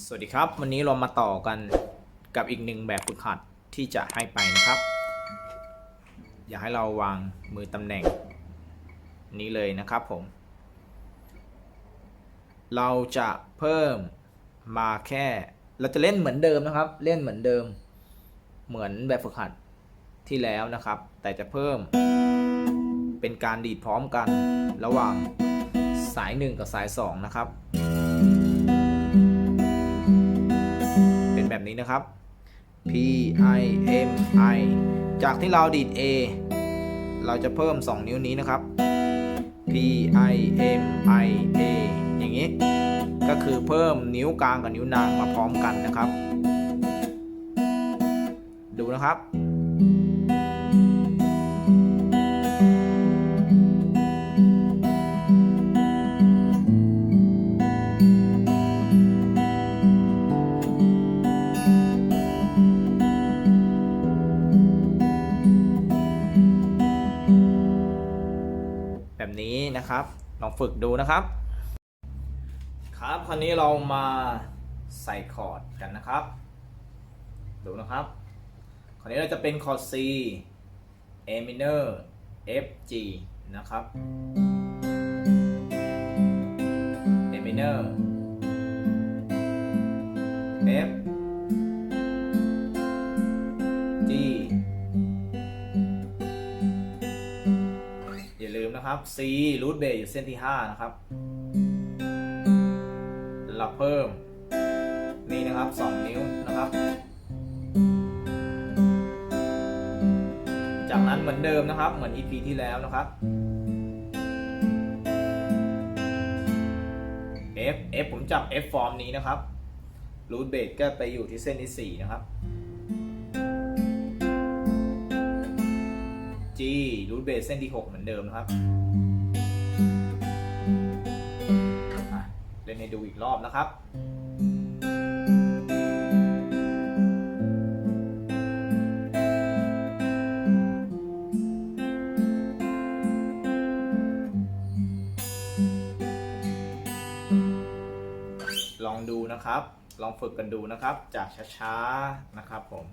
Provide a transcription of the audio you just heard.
สวัสดีครับ วันนี้เรามาต่อกันกับอีกหนึ่งแบบฝึกหัดที่จะให้ไปนะครับ อยากให้เราวางมือตำแหน่งนี้เลยนะครับผม เราจะเพิ่มมาแค่ เราจะเล่นเหมือนเดิมนะครับ เล่นเหมือนเดิม เหมือนแบบฝึกหัดที่แล้วนะครับ แต่จะเพิ่ม เป็นการดีดพร้อมกันระหว่างสาย 1 กับสาย 2 นะครับ แบบนี้นะครับ P I M I จากที่เราดีด A เราจะเพิ่ม 2 นิ้วนี้นะครับ P I M I A อย่างนี้ ก็คือเพิ่มนิ้วกลางกับนิ้วนางมาพร้อมกันนะครับ ดูนะครับ แบบนี้นะครับ ลองฝึกดูนะครับ ครับคราวนี้เรามาใส่คอร์ดกันนะครับ ดูนะครับคราวนี้เราจะเป็นคอร์ด C A minor F G นะครับ A minor นะครับ C root bass อยู่เส้นที่ 5 นะครับเราเพิ่ม นี่นะครับ 2 นิ้วนะครับ จากนั้นเหมือนเดิมนะครับ เหมือน EP ที่แล้วนะครับ F F ผมจับ F ฟอร์มนี้นะครับ root bass ก็ไปอยู่ที่เส้นที่ 4 นะครับ G root bass เส้นที่ 6 เหมือนเดิมนะครับเล่นให้ดูอีกรอบนะครับลองดูนะครับ ลองฝึกกันดูนะครับ จากช้าๆ นะครับผม